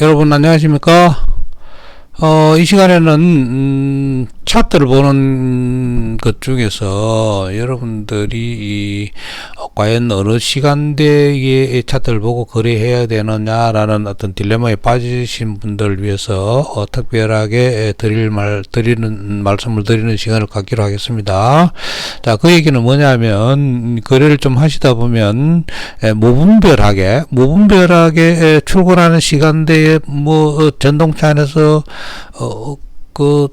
여러분 안녕하십니까? 어, 이 시간에는 음, 차트를 보는 것 중에서 여러분들이 이, 어, 과연 어느 시간대에 차트를 보고 거래해야 되느냐라는 어떤 딜레마에 빠지신 분들을 위해서 어, 특별하게 드릴 말 드리는 말씀을 드리는 시간을 갖기로 하겠습니다. 자, 그 얘기는 뭐냐면 거래를 좀 하시다 보면 에, 무분별하게 무분별하게 에, 출근하는 시간대에 뭐 어, 전동차 안에서 어, 그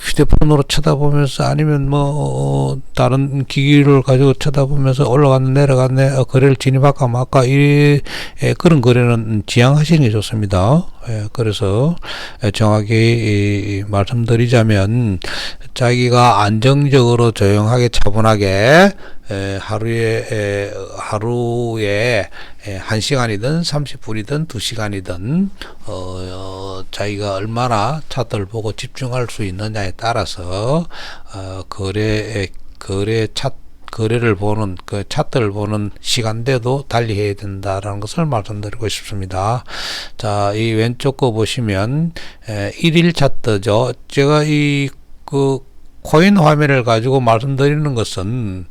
휴대폰으로 쳐다보면서 아니면 뭐 어, 다른 기기를 가지고 쳐다보면서 올라갔네 내려갔네 어, 거래를 진입할까 말까 이 에, 그런 거래는 지양하시는 게 좋습니다. 예, 그래서 에, 정확히 이, 이 말씀드리자면 자기가 안정적으로 조용하게 차분하게 에, 하루에 에, 하루에 에, 한 시간이든 30분이든 두 시간이든 어, 어, 자기가 얼마나 차트를 보고 집중할 수 있느냐에 따라서 어, 거래 거래 차 거래를 보는 그 차트를 보는 시간대도 달리 해야 된다라는 것을 말씀드리고 싶습니다. 자, 이 왼쪽 거 보시면 에, 1일 차트죠. 제가 이그 코인 화면을 가지고 말씀드리는 것은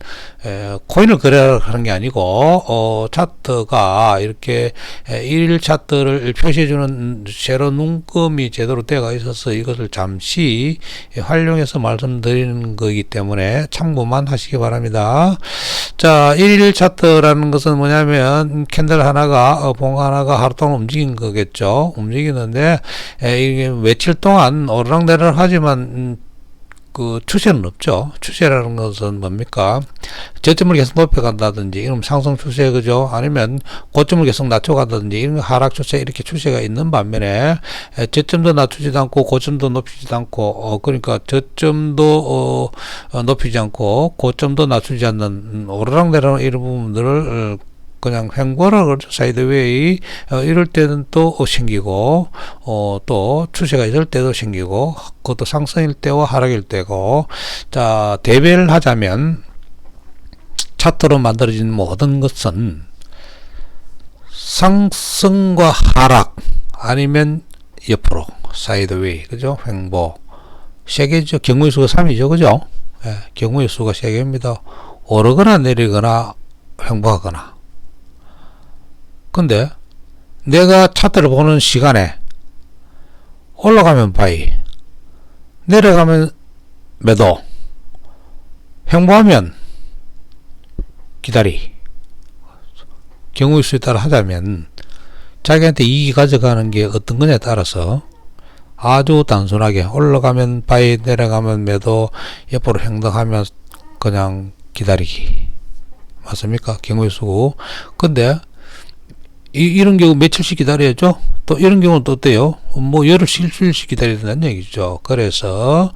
에, 코인을 거래하는 게 아니고 어, 차트가 이렇게 에, 일일 차트를 표시해주는 세로 눈금이 제대로 되어 있어서 이것을 잠시 활용해서 말씀드리는 거기 때문에 참고만 하시기 바랍니다. 자, 일일 차트라는 것은 뭐냐면 캔들 하나가 어, 봉 하나가 하루 동안 움직인 거겠죠. 움직이는데 에, 이게 며칠 동안 오르락내리락 하지만 음, 그 추세는 없죠. 추세라는 것은 뭡니까? 저점을 계속 높여간다든지 이런 상승 추세 그죠? 아니면 고점을 계속 낮춰간다든지 이런 하락 추세 이렇게 추세가 있는 반면에 에, 저점도 낮추지도 않고 고점도 높이지도 않고 어 그러니까 저점도 어, 어 높이지 않고 고점도 낮추지 않는 음, 오르락내리락 이런 부분들을 어, 그냥 횡보라 그러죠. 사이드웨이. 어, 이럴 때는 또 생기고, 어, 또 추세가 있을 때도 생기고, 그것도 상승일 때와 하락일 때고, 자, 대비를 하자면, 차트로 만들어진 모든 것은 상승과 하락, 아니면 옆으로, 사이드웨이, 그죠? 횡보. 세 개죠. 경우의 수가 3이죠. 그죠? 예, 경우의 수가 세 개입니다. 오르거나 내리거나 횡보하거나. 근데 내가 차트를 보는 시간에 올라가면 바이, 내려가면 매도, 횡보하면 기다리. 경우의 수에 따라 하자면 자기한테 이익이 가져가는 게 어떤 거냐에 따라서 아주 단순하게 올라가면 바이, 내려가면 매도, 옆으로 행동하면 그냥 기다리기. 맞습니까? 경우의 수고. 근데 이, 이런 경우 며칠씩 기다려야죠. 또 이런 경우는 또 어때요? 뭐 열흘씩 일주일씩 기다려야 된다는 얘기죠. 그래서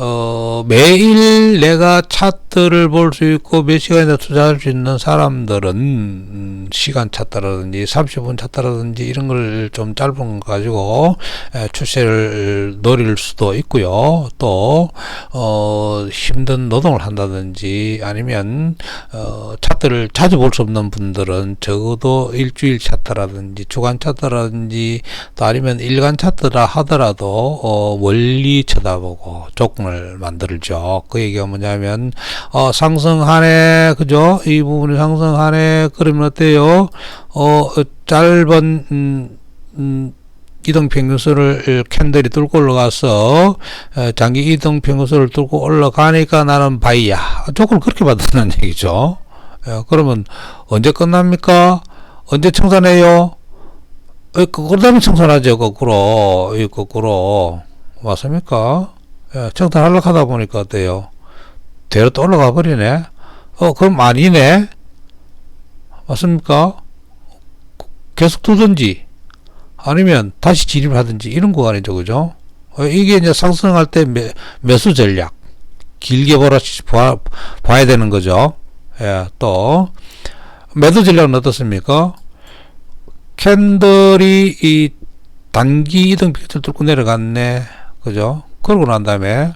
어, 매일 내가 차트를 볼 수 있고 몇 시간이나 투자할 수 있는 사람들은 음, 시간 차트라든지 30분 차트라든지 이런 걸 좀 짧은 거 가지고 에, 추세를 노릴 수도 있고요. 또 어, 힘든 노동을 한다든지 아니면 어, 차트를 자주 볼 수 없는 분들은 적어도 일주일 차트라든지 주간 차트라든지 또 아니면 일간 차트라 하더라도 어, 멀리 쳐다보고 조 건을 만들죠. 그 얘기가 뭐냐면 어, 상승하네 그죠? 이 부분이 상승하네 그러면 어때요? 어, 짧은 음, 음, 이동 평균선을 캔들이 뚫고 올라가서 에, 장기 이동 평균선을 뚫고 올라가니까 나는 바이야. 조건을 그렇게 받는다는 얘기죠. 에, 그러면 언제 끝납니까? 언제 청산해요? 에, 그 다음에 청산하죠. 거꾸로. 이 거꾸로. 맞습니까? 예, 청산하려고 하다 보니까 어때요? 대로 또 올라가 버리네? 어, 그럼 아니네? 맞습니까? 계속 두든지, 아니면 다시 진입하든지 이런 구간이죠, 그죠? 어, 이게 이제 상승할 때 매, 매수 전략. 길게 보라, 봐, 봐야 되는 거죠. 예, 또, 매도 전략은 어떻습니까? 캔들이 이 단기 이동 비트를 뚫고 내려갔네. 그죠? 그러고 난 다음에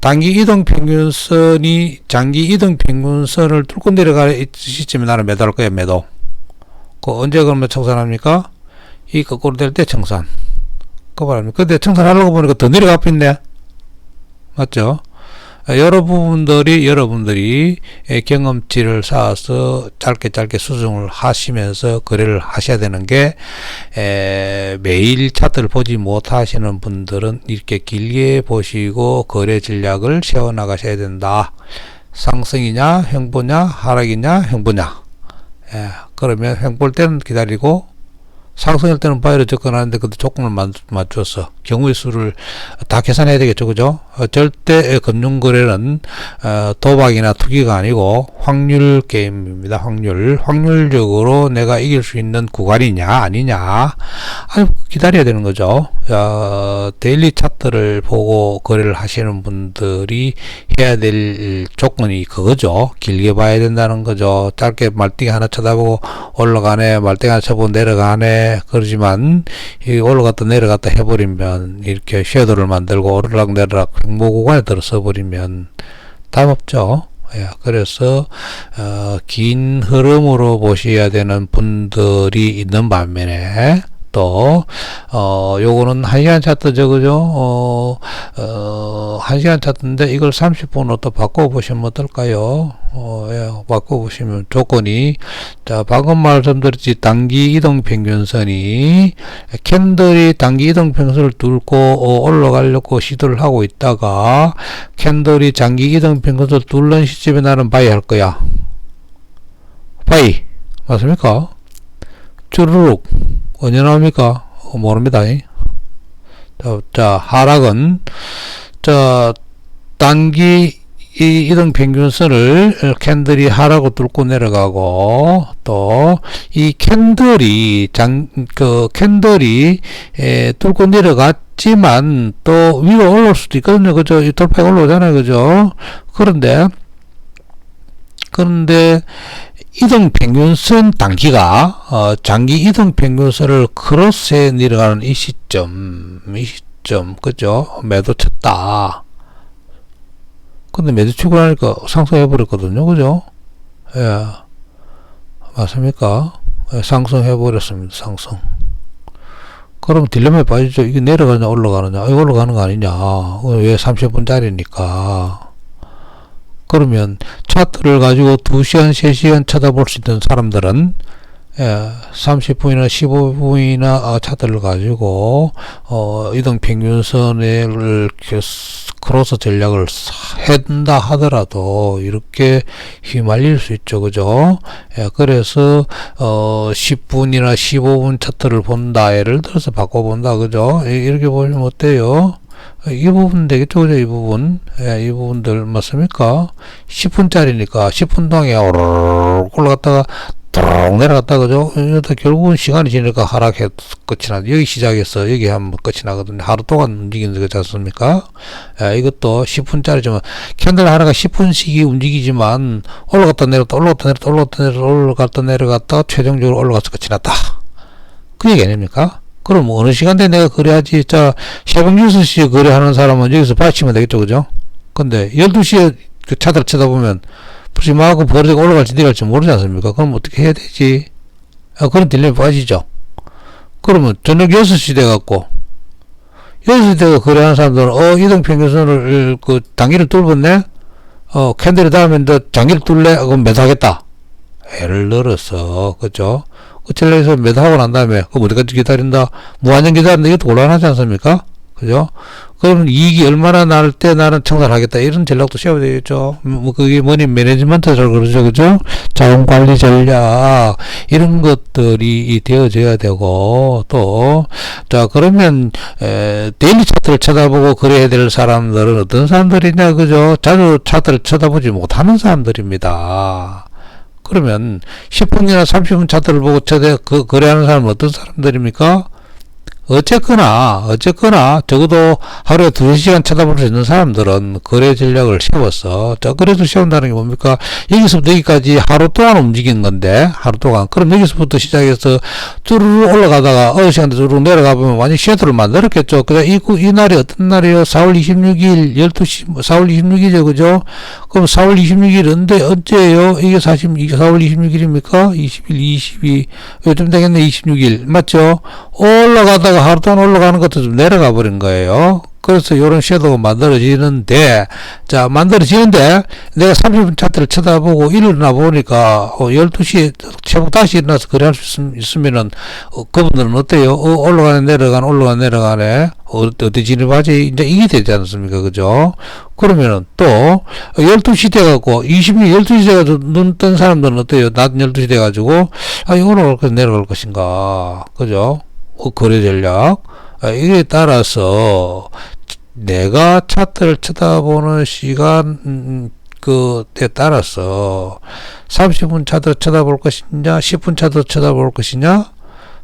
단기 이동 평균선이 장기 이동 평균선을 뚫고 내려갈 시점에 나는 매도할 거야, 매도. 그 언제 그러면 청산합니까? 이 거꾸로 될 때 청산. 그 말입니다. 근데 청산하려고 보니까 더 내려가 있네. 맞죠? 아, 여러 부분들이 여러분들이 에, 경험치를 쌓아서 짧게 짧게 수정을 하시면서 거래를 하셔야 되는 게 에, 매일 차트를 보지 못하시는 분들은 이렇게 길게 보시고 거래 전략을 세워 나가셔야 된다. 상승이냐 횡보냐 하락이냐 횡보냐. 예, 그러면 횡보일 때는 기다리고 상승할 때는 바이로 접근하는데 그것도 조건을 맞, 맞춰서 경우의 수를 다 계산해야 되겠죠, 그죠? 어, 절대 금융거래는 어, 도박이나 투기가 아니고 확률 게임입니다. 확률, 확률적으로 내가 이길 수 있는 구간이냐 아니냐, 아니 기다려야 되는 거죠. 어, 데일리 차트를 보고 거래를 하시는 분들이 해야 될 조건이 그거죠. 길게 봐야 된다는 거죠. 짧게 말띠기 하나 쳐다보고 올라가네, 말띠기 하나 쳐보고 내려가네. 그러지만 이 올라갔다 내려갔다 해버리면 이렇게 섀도를 만들고 오르락 내리락 횡보 구간에 들어서 버리면 답 없죠. 예, 그래서 어, 긴 흐름으로 보셔야 되는 분들이 있는 반면에 또, 어, 요거는 1시간 차트죠, 그죠? 어, 어, 1시간 차트인데 이걸 30분으로 또 바꿔보시면 어떨까요? 어, 예, 바꿔보시면 조건이, 자, 방금 말씀드렸지, 단기 이동 평균선이, 캔들이 단기 이동 평균선을 뚫고 어, 올라가려고 시도를 하고 있다가, 캔들이 장기 이동 평균선을 뚫는 시점에 나는 바이 할 거야. 바이. 맞습니까? 쭈루룩. 언제 나옵니까? 어, 모릅니다. 자, 자, 하락은, 자, 단기 이 이동 평균선을 캔들이 하락으로 뚫고 내려가고 또 이 캔들이 장 그 캔들이 에, 뚫고 내려갔지만 또 위로 올라올 수도 있거든요. 그죠? 이 돌파가 올라오잖아요. 그죠? 그런데 그런데 이동 평균선 단기가 어, 장기 이동 평균선을 크로스해 내려가는 이 시점, 이 시점, 그죠? 매도 쳤다. 근데 매도 치고 나니까 상승해 버렸거든요, 그죠? 예, 맞습니까? 예, 상승해 버렸습니다, 상승. 그럼 딜레마에 빠지죠. 이게 내려가냐, 올라가느냐, 이거 올라가는 거 아니냐. 어, 왜 30분짜리니까. 그러면 차트를 가지고 2시간, 3시간 쳐다볼 수 있는 사람들은 예, 30분이나 15분이나 어, 차트를 가지고 어, 이동 평균선을 크로스 전략을 한다 하더라도 이렇게 휘말릴 수 있죠, 그죠? 예, 그래서 어, 10분이나 15분 차트를 본다, 예를 들어서 바꿔본다, 그죠? 이렇게 보시면 어때요? 이 부분 되겠죠, 그죠? 이 부분. 예, 이 부분들 맞습니까? 10분짜리니까 10분 동안에 오르륵 올라갔다가 뚜룩 내려갔다, 그죠? 이러다 결국은 시간이 지니까 하락해 끝이 나. 여기 시작해서 여기 하면 끝이 나거든요. 하루 동안 움직이는 거지 않습니까? 예, 이것도 10분짜리지만, 캔들 하나가 10분씩이 움직이지만, 올라갔다 내려갔다, 올라갔다 내려갔다, 올라갔다 내려갔다, 올라갔다 내려갔다, 최종적으로 올라가서 끝이 났다. 그 얘기 아닙니까? 그럼 어느 시간대에 내가 거래하지? 자, 새벽 6시에 거래하는 사람은 여기서 받치면 되겠죠, 그죠? 근데 12시에 그 차들 쳐다보면 푸짐하고 버리고 올라갈지 내려갈지 모르지 않습니까? 그럼 어떻게 해야 되지? 아, 그런 딜레마 빠지죠. 그러면 저녁 6시 돼갖고 6시 돼가 거래하는 사람들은 어, 이동평균선을 그 단기를 뚫었네? 어, 캔들이 닿으면 너 장기를 뚫래? 그럼 매도하겠다. 애를 늘어서, 그죠? 끝을내서 매도하고 난 다음에, 그 어디까지 기다린다? 무한정 기다린다? 이것도 곤란하지 않습니까? 그죠? 그러면 이익이 얼마나 날 때 나는 청산하겠다. 이런 전략도 세워야 되겠죠. 뭐, 그게 뭐니, 매니지먼트를 그러죠. 그죠? 자원 관리 전략. 이런 것들이 되어져야 되고, 또, 자, 그러면, 에, 데일리 차트를 쳐다보고 그래야 될 사람들은 어떤 사람들이냐, 그죠? 자주 차트를 쳐다보지 못하는 사람들입니다. 그러면 10분이나 30분 차트를 보고 쳐대 그 거래하는 사람은 어떤 사람들입니까? 어쨌거나 어쨌거나 적어도 하루에 두세 시간 쳐다볼 수 있는 사람들은 거래 전략을 세웠어. 자, 그래도 세운다는 게 뭡니까? 여기서부터 여기까지 하루 동안 움직이는 건데 하루 동안. 그럼 여기서부터 시작해서 쭈르르 올라가다가 어느 시간대 쭈르르 내려가 보면 완전 쉐도를 만들었겠죠. 그래 이, 이 날이 어떤 날이에요? 4월 26일 12시 4월 26일이죠, 그죠? 그럼 4월 26일 언제, 언제예요? 이게 40, 이게 4월 26일입니까? 20일, 22, 요즘 되겠네, 26일. 맞죠? 올라가다가 하루 동안 올라가는 것도 좀 내려가 버린 거예요. 그래서 요런 섀도우가 만들어지는데, 자, 만들어지는데, 내가 30분 차트를 쳐다보고 일어나 보니까, 어, 12시에 제목 다시 일어나서 거래할 수 있, 있으면은, 어, 그분들은 어때요? 어, 올라가네, 내려가네, 올라가네, 내려가네. 어, 어디 진입하지? 이제 이게 되지 않습니까? 그죠? 그러면은 또, 12시 돼갖고, 20일 12시 돼가지고 눈 뜬 사람들은 어때요? 낮 12시 돼가지고, 아, 이거 올라갈 것, 내려갈 것인가. 그죠? 어, 거래 전략. 아, 이에 따라서, 내가 차트를 쳐다보는 시간, 음, 그에 따라서 30분 차트를 쳐다볼 것이냐, 10분 차트를 쳐다볼 것이냐,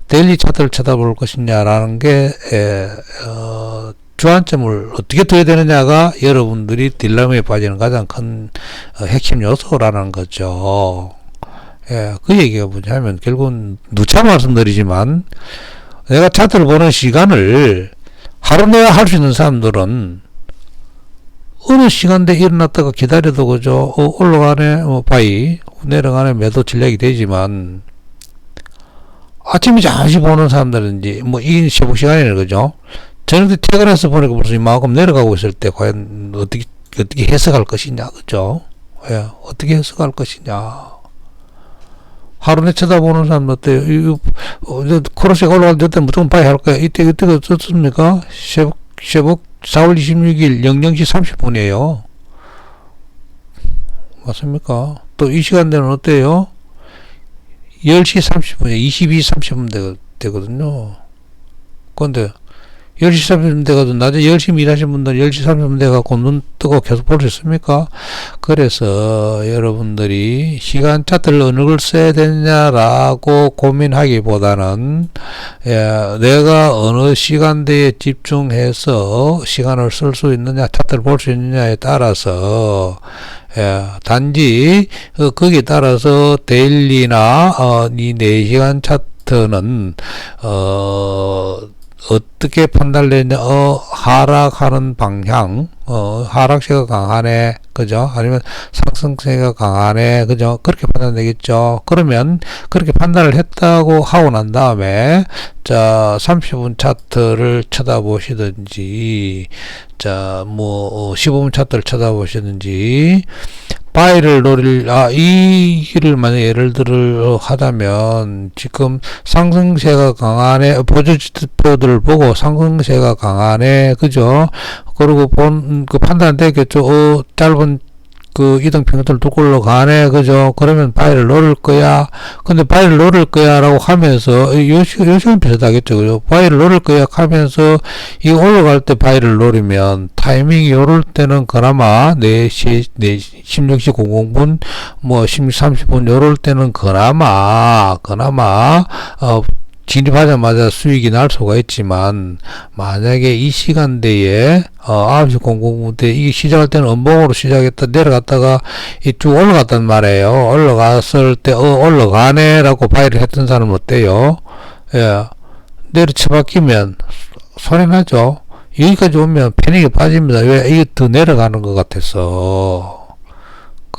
데일리 차트를 쳐다볼 것이냐라는 게, 에, 어, 주안점을 어떻게 둬야 되느냐가 여러분들이 딜레마에 빠지는 가장 큰 어, 핵심 요소라는 거죠. 예, 그 얘기가 뭐냐면 결국은 누차 말씀드리지만 내가 차트를 보는 시간을 하루 내야 할수 있는 사람들은 어느 시간대에 일어났다가 기다려도 그죠 어, 올라가네 뭐 바이 내려가네 매도 전략이 되지만 아침에 잠시 보는 사람들은지 뭐 이게 시복 시간이네 그죠? 저녁 때 퇴근해서 보니까 벌써 이만큼 내려가고 있을 때 과연 어떻게 어떻게 해석할 것이냐 그죠? 예, 어떻게 해석할 것이냐 하루 내 쳐다보는 사람 어때요? 이거, 어, 코러스가 올라갈 때 무조건 봐야 할 거야. 이때, 이때가 어떻습니까? 쉐복, 쉐복 4월 26일 00시 30분이에요. 맞습니까? 또 이 시간대는 어때요? 10시 30분에 22, 30분 되, 되거든요. 근데 10시 30분 돼가지고 낮에 열심히 일하신 분들 10시 30분 돼갖고 눈 뜨고 계속 볼 수 있습니까? 그래서 여러분들이 시간 차트를 어느 걸 써야 되냐라고 고민하기보다는 예, 내가 어느 시간대에 집중해서 시간을 쓸 수 있느냐 차트를 볼 수 있느냐에 따라서 예, 단지 어, 거기에 따라서 데일리나 어, 이 4시간 차트는 어 어떻게 판단되냐, 어, 하락하는 방향, 어, 하락세가 강하네, 그죠? 아니면 상승세가 강하네, 그죠? 그렇게 판단되겠죠? 그러면, 그렇게 판단을 했다고 하고 난 다음에, 자, 30분 차트를 쳐다보시든지, 자, 뭐, 15분 차트를 쳐다보시든지, 바이를 노릴 아이 길을 만약 예를 들어 하자면 지금 상승세가 강하네 보조지표들을 보고 상승세가 강하네. 그죠? 그리고 본 그 판단 되겠죠? 어 짧은 그 이동 평균을 두고 올라가네 그죠? 그러면 바이를 노릴 거야. 근데 바이를 노릴 거야 라고 하면서 요시 요시는 비슷하겠죠 그죠? 바이를 노릴 거야 하면서 이 올라갈 때 바이를 노리면 타이밍이 요럴 때는 그나마 4시 4시 16시 00분 뭐 16시 30분 요럴 때는 그나마 그나마 어 진입하자마자 수익이 날 수가 있지만 만약에 이 시간대에 어 9시 00분 때 이게 시작할 때는 음봉으로 시작했다 내려갔다가 이 쭉 올라갔단 말이에요. 올라갔을 때 어 올라가네 라고 바이를 했던 사람은 어때요? 예. 내려쳐박히면 소리 나죠. 여기까지 오면 패닉에 빠집니다. 왜? 이게 더 내려가는 것 같아서.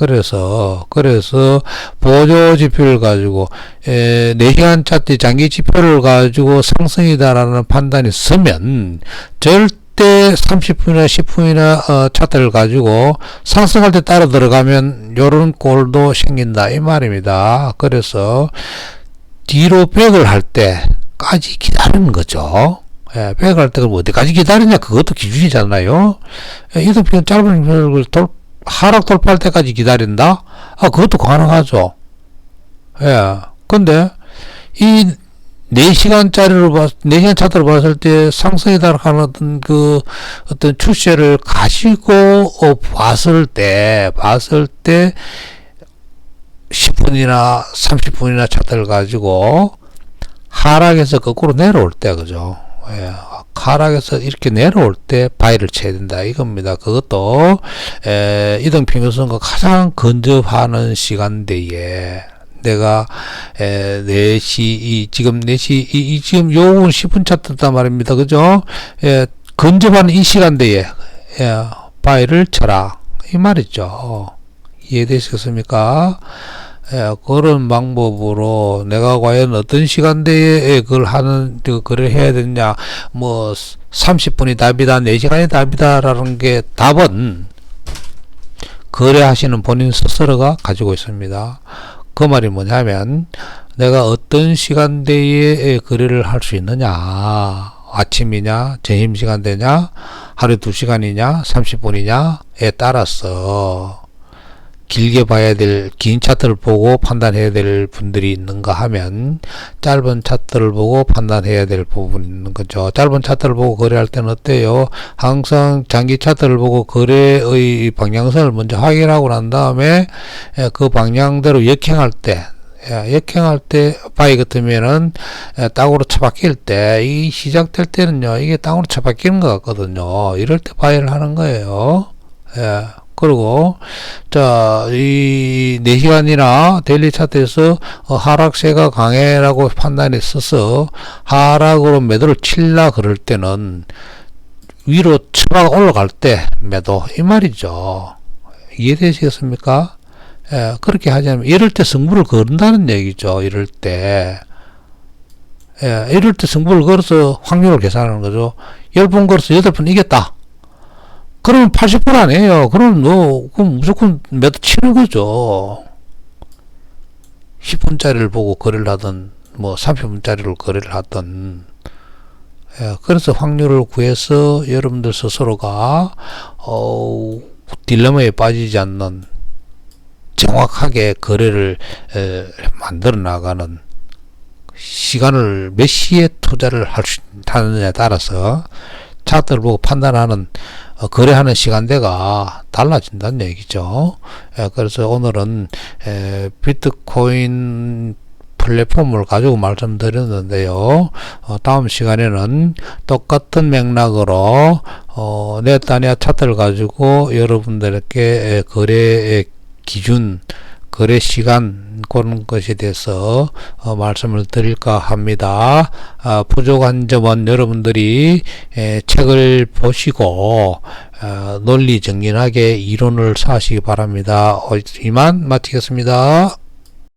그래서 그래서 보조 지표를 가지고 에, 4시간 차트 장기 지표를 가지고 상승이다라는 판단이 서면 절대 30분이나 10분이나 어, 차트를 가지고 상승할 때 따라 들어가면 요런 꼴도 생긴다 이 말입니다. 그래서 뒤로 백을 할 때까지 기다리는 거죠. 예, 백을 할 때가 어디까지 기다리냐 그것도 기준이잖아요. 예, 이동평 짧은 걸 돌 하락 돌파할 때까지 기다린다? 아, 그것도 가능하죠. 예. 근데, 이 4시간짜리로 봤, 4시간 차트로 봤을 때 상승에 달하는 그, 어떤 추세를 가지고 어, 봤을 때, 봤을 때, 10분이나 30분이나 차트를 가지고 하락해서 거꾸로 내려올 때, 그죠? 예, 하락에서 이렇게 내려올 때 바위를 쳐야 된다 이겁니다. 그것도 에, 이동 평균 선거 가장 근접하는 시간대에 내가 에, 4시 이 지금 4시 이, 이 지금 요건 10분 차트 단 말입니다. 그죠? 예, 근접하는 이 시간대에 예, 바위를 쳐라 이 말이죠. 이해되셨습니까? 예, 그런 방법으로 내가 과연 어떤 시간대에 그걸 하는 그 거래를 해야 되느냐 뭐 30분이 답이다 4시간이 답이다 라는 게 답은 거래하시는 본인 스스로가 가지고 있습니다. 그 말이 뭐냐면 내가 어떤 시간대에 거래를 할 수 있느냐 아침이냐 점심시간대냐 하루 2시간이냐 30분이냐에 따라서 길게 봐야 될 긴 차트를 보고 판단해야 될 분들이 있는가 하면 짧은 차트를 보고 판단해야 될 부분이 있는 거죠. 짧은 차트를 보고 거래할 때는 어때요? 항상 장기 차트를 보고 거래의 방향성을 먼저 확인하고 난 다음에 예, 그 방향대로 역행할 때 예, 역행할 때 바위 같으면은 예, 땅으로 쳐박힐 때 이 시작될 때는요 이게 땅으로 쳐박히는 것 같거든요 이럴 때 바위를 하는 거예요 예. 그리고 자이 4시간이나 데일리 차트에서 어, 하락세가 강해라고 판단했어서 하락으로 매도를 칠라 그럴 때는 위로 쳐박 올라갈 때 매도 이 말이죠 이해되시겠습니까? 예, 그렇게 하자면 이럴 때 승부를 거른다는 얘기죠. 이럴 때. 예, 이럴 때 승부를 걸어서 확률을 계산하는 거죠. 10번 걸어서 8번 이겼다. 그러면 80% 아니에요. 그럼 너, 그럼 무조건 매도 치는 거죠. 10분짜리를 보고 거래를 하든, 뭐 30분짜리를 거래를 하든, 예, 그래서 확률을 구해서 여러분들 스스로가, 어, 딜레마에 빠지지 않는 정확하게 거래를 에, 만들어 나가는 시간을 몇 시에 투자를 할수 하느냐에 따라서 차트를 보고 판단하는 어, 거래하는 시간대가 달라진다는 얘기죠. 에, 그래서 오늘은 에, 비트코인 플랫폼을 가지고 말씀드렸는데요. 어, 다음 시간에는 똑같은 맥락으로 어, 네타니아 차트를 가지고 여러분들에게 에, 거래의 기준, 거래 시간 그런 것에 대해서 어, 말씀을 드릴까 합니다. 아, 부족한 점은 여러분들이 에, 책을 보시고 어, 논리 정연하게 이론을 사시기 바랍니다. 어, 이만 마치겠습니다.